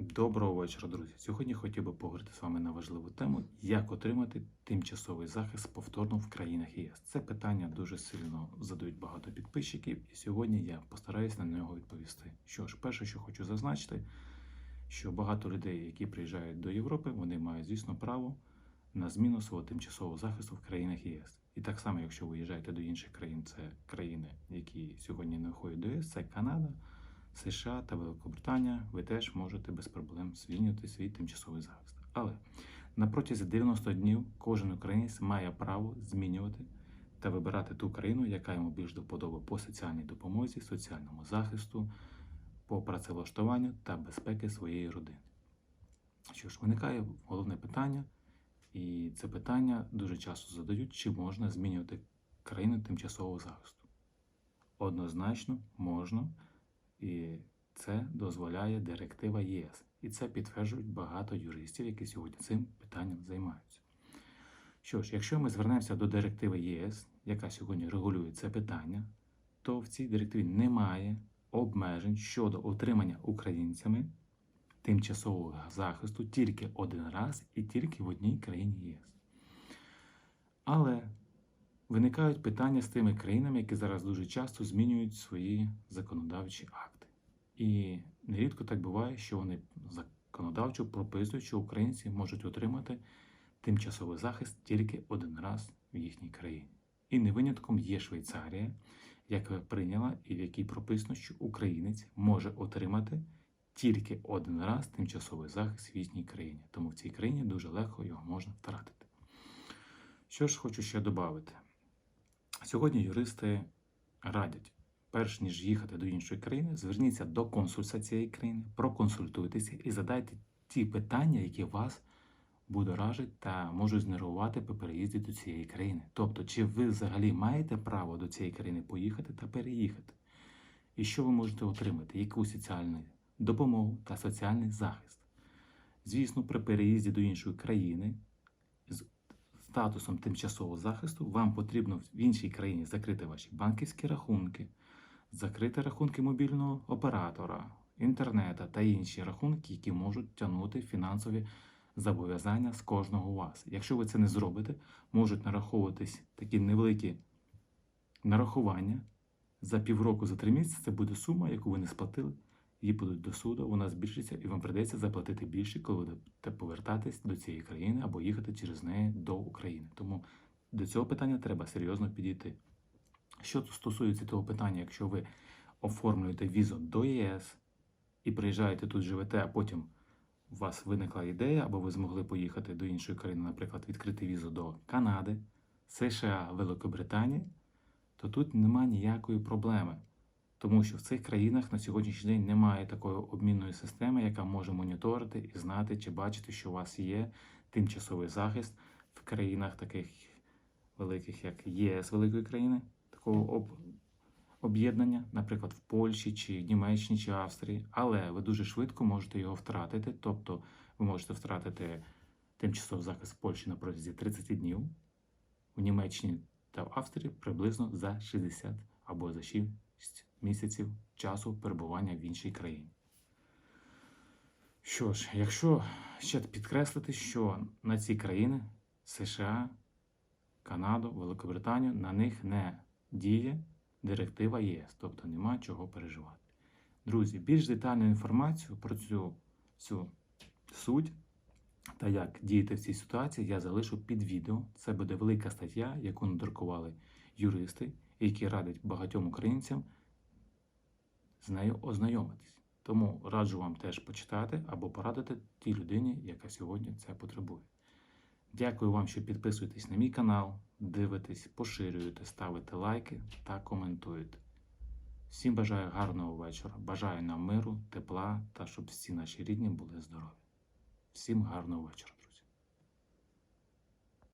Доброго вечора, друзі. Сьогодні хотів би поговорити з вами на важливу тему, як отримати тимчасовий захист повторно в країнах ЄС. Це питання дуже сильно задають багато підписчиків, і сьогодні я постараюсь на нього відповісти. Що ж, перше, що хочу зазначити, що багато людей, які приїжджають до Європи, вони мають, звісно, право на зміну свого тимчасового захисту в країнах ЄС. І так само, якщо ви їжджаєте до інших країн, це країни, які сьогодні не входять до ЄС, це Канада. США та Великобританія, ви теж можете без проблем звільнити свій тимчасовий захист. Але на протязі 90 днів кожен українець має право змінювати та вибирати ту країну, яка йому більш до вподоби по соціальній допомозі, соціальному захисту, по працевлаштуванню та безпеки своєї родини. Що ж, виникає головне питання, і це питання дуже часто задають, чи можна змінювати країну тимчасового захисту. Однозначно можна. І це дозволяє директива ЄС. І це підтверджують багато юристів, які сьогодні цим питанням займаються. Що ж, якщо ми звернемося до директиви ЄС, яка сьогодні регулює це питання, то в цій директиві немає обмежень щодо отримання українцями тимчасового захисту тільки один раз і тільки в одній країні ЄС. Але виникають питання з тими країнами, які зараз дуже часто змінюють свої законодавчі акти. І нерідко так буває, що вони законодавчо прописують, що українці можуть отримати тимчасовий захист тільки один раз в їхній країні. І не винятком є Швейцарія, яка прийняла і в якій прописано, що українець може отримати тільки один раз тимчасовий захист в їхній країні. Тому в цій країні дуже легко його можна втратити. Що ж хочу ще додати. Сьогодні юристи радять, перш ніж їхати до іншої країни, зверніться до консульства цієї країни, проконсультуйтеся і задайте ті питання, які вас будоражать та можуть знервувати по переїзді до цієї країни. Тобто, чи ви взагалі маєте право до цієї країни поїхати та переїхати? І що ви можете отримати? Яку соціальну допомогу та соціальний захист? Звісно, при переїзді до іншої країни статусом тимчасового захисту вам потрібно в іншій країні закрити ваші банківські рахунки, закрити рахунки мобільного оператора, інтернета та інші рахунки, які можуть тягнути фінансові зобов'язання з кожного вас. Якщо ви це не зробите, можуть нараховуватись такі невеликі нарахування за півроку, за три місяці. Це буде сума, яку ви не сплатили. Її будуть до суду, вона збільшиться, і вам прийдеться заплатити більше, коли будете повертатись до цієї країни або їхати через неї до України. Тому до цього питання треба серйозно підійти. Що стосується того питання, якщо ви оформлюєте візу до ЄС і приїжджаєте тут, живете, а потім у вас виникла ідея, або ви змогли поїхати до іншої країни, наприклад, відкрити візу до Канади, США, Великобританії, то тут нема ніякої проблеми. Тому що в цих країнах на сьогоднішній день немає такої обмінної системи, яка може моніторити і знати чи бачити, що у вас є тимчасовий захист в країнах таких великих, як ЄС великої країни, такого об... об'єднання, наприклад, в Польщі, чи Німеччині, чи Австрії. Але ви дуже швидко можете його втратити. Тобто ви можете втратити тимчасовий захист в Польщі на протязі 30 днів, у Німеччині та в Австрії приблизно за 60 або за 6 місяців часу перебування в іншій країні. Що ж, якщо ще підкреслити, що на ці країни США, Канаду, Великобританію, на них не діє директива ЄС, тобто нема чого переживати. Друзі, більш детальну інформацію про цю всю суть та як діяти в цій ситуації я залишу під відео. Це буде велика стаття, яку надрукували юристи, які радять багатьом українцям ознайомитись. Тому раджу вам теж почитати або порадити тій людині, яка сьогодні це потребує. Дякую вам, що підписуєтесь на мій канал, дивитесь, поширюєте, ставите лайки та коментуєте. Всім бажаю гарного вечора, бажаю нам миру, тепла та щоб всі наші рідні були здорові. Всім гарного вечора.